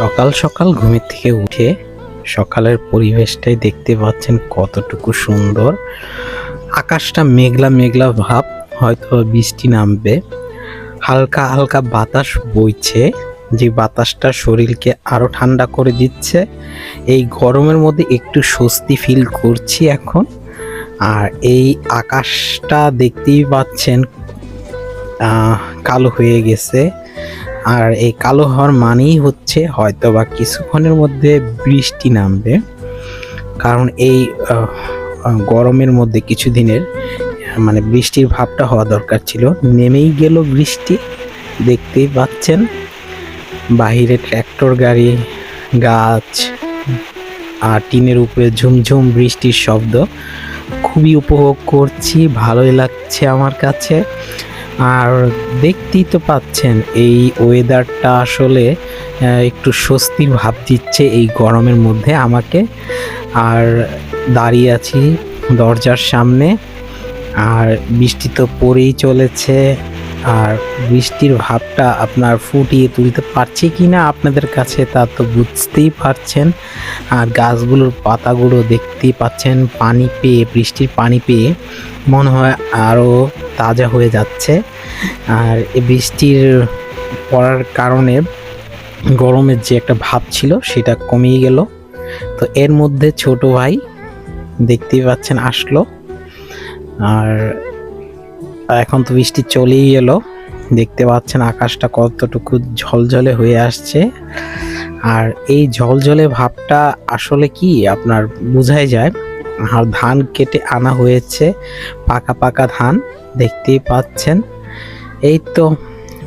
সকাল সকাল ঘুমের থেকে উঠে সকালের পরিবেশটাই দেখতে পাচ্ছেন কতটুকু সুন্দর। আকাশটা মেঘলা মেঘলা ভাব, হয়তো বৃষ্টি নামবে। হালকা হালকা বাতাস বইছে, যে বাতাসটা শরীরকে আরও ঠান্ডা করে দিচ্ছে। এই গরমের মধ্যে একটু স্বস্তি ফিল করছি এখন। আর এই আকাশটা দেখতেই পাচ্ছেন কালো হয়ে গেছে। আর এই কালো হওয়ার মানেই হচ্ছে হয়তো বা কিছুক্ষণের মধ্যে বৃষ্টি নামবে। কারণ এই গরমের মধ্যে কিছুদিনের মানে বৃষ্টির ভাবটা হওয়া দরকার ছিল। নেমেই গেল বৃষ্টি, দেখতেই পাচ্ছেন। বাহিরে ট্র্যাক্টর, গাড়ি, গাছ, আর টিনের উপরে ঝুমঝুম বৃষ্টির শব্দ। খুবই উপভোগ করছি, ভালোই লাগছে আমার কাছে। আর দেখতেই তো পাচ্ছেন এই ওয়েদারটা আসলে একটু স্বস্তির ভাব দিচ্ছে এই গরমের মধ্যে আমাকে। আর দাঁড়িয়ে আছি দরজার সামনে, আর বৃষ্টি তো পড়েই চলেছে, আর বৃষ্টির ভাবটা আপনার ফুটিয়ে তুলতে পারছি কি না আপনাদের কাছে তা তো বুঝতেই পারছেন। আর গাছগুলোর পাতাগুলো দেখতেই পাচ্ছেন, পানি পেয়ে, বৃষ্টির পানি পেয়ে মনে হয় আরও তাজা হয়ে যাচ্ছে। আর এই বৃষ্টির পড়ার কারণে গরমের যে একটা ভাব ছিল সেটা কমিয়ে গেল। তো এর মধ্যে ছোট ভাই দেখতেই পাচ্ছেন আসলো। আর এখন তো বৃষ্টি চলেই এলো। দেখতে পাচ্ছেন আকাশটা কতটুকু ঝলঝলে হয়ে আসছে। আর এই ঝলঝলে ভাবটা আসলে কি? আপনার বোঝাই যায় আর ধান কেটে আনা হয়েছে। পাকা পাকা ধান দেখতেই পাচ্ছেন। এই তো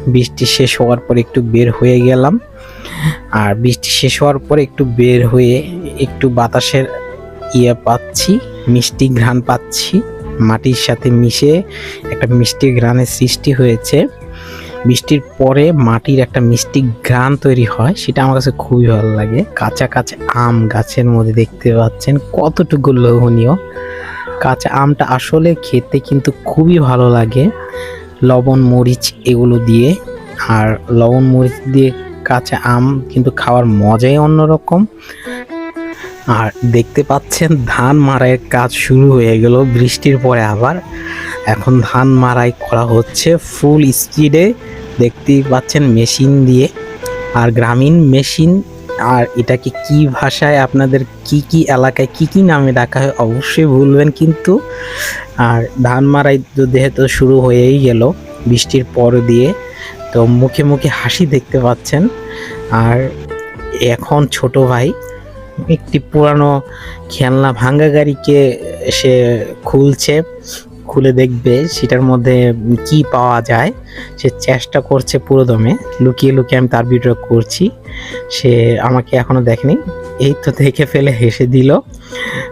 বৃষ্টি শেষ হওয়ার পর একটু বের হয়ে গেলাম। আর বৃষ্টি শেষ হওয়ার পর একটু বের হয়ে একটু বাতাসের ইয়ে পাচ্ছি, মিষ্টি ঘ্রাণ পাচ্ছি। মাটির সাথে মিশে একটা মিষ্টি ঘ্রাণের সৃষ্টি হয়েছে। বৃষ্টির পরে মাটির একটা মিষ্টি ঘ্রাণ তৈরি হয়, সেটা আমার কাছে খুবই ভালো লাগে। কাঁচা কাঁচা আম গাছের মধ্যে দেখতে পাচ্ছেন, কতটুকু লোভনীয়। কাঁচা আমটা আসলে খেতে কিন্তু খুবই ভালো লাগে। লবণ, মরিচ এগুলো দিয়ে, আর লবণ, মরিচ দিয়ে কাঁচা আম কিন্তু খাওয়ার মজাই অন্যরকম। আর দেখতে পাচ্ছেন, ধান মারাইয়ের কাজ শুরু হয়ে গেল, বৃষ্টির পরে আবার। এখন ধান মারাই করা হচ্ছে ফুল স্পিডে দেখতেই পাচ্ছেন মেশিন দিয়ে। আর গ্রামীণ মেশিন আর এটাকে কি ভাষায় আপনাদের কি কি এলাকায় কি কি নামে ডাকা হয় অবশ্যই ভুলবেন কিন্তু। আর ধান মারাই তো যেহেতু শুরু হয়েই গেল বৃষ্টির পর দিয়ে, তো মুখে মুখে হাসি দেখতে পাচ্ছেন। আর এখন ছোট ভাই একটি পুরানো খেলনা ভাঙ্গা গাড়িকে সে খুলছে। খুলে দেখবে সেটার মধ্যে কি পাওয়া যায়। সে চেষ্টা করছে পুরো দমে। লুকিয়ে লুকিয়ে আমি তার ভিডিও করছি। সে আমাকে এখনও দেখেনি। এই তো দেখে ফেলে হেসে দিল।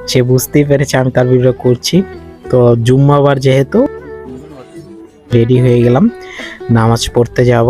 সে বুঝতেই পেরেছে আমি তার ভিডিও করছি। তো জুম্মাবার যেহেতু রেডি হয়ে গেলাম। নামাজ পড়তে যাব।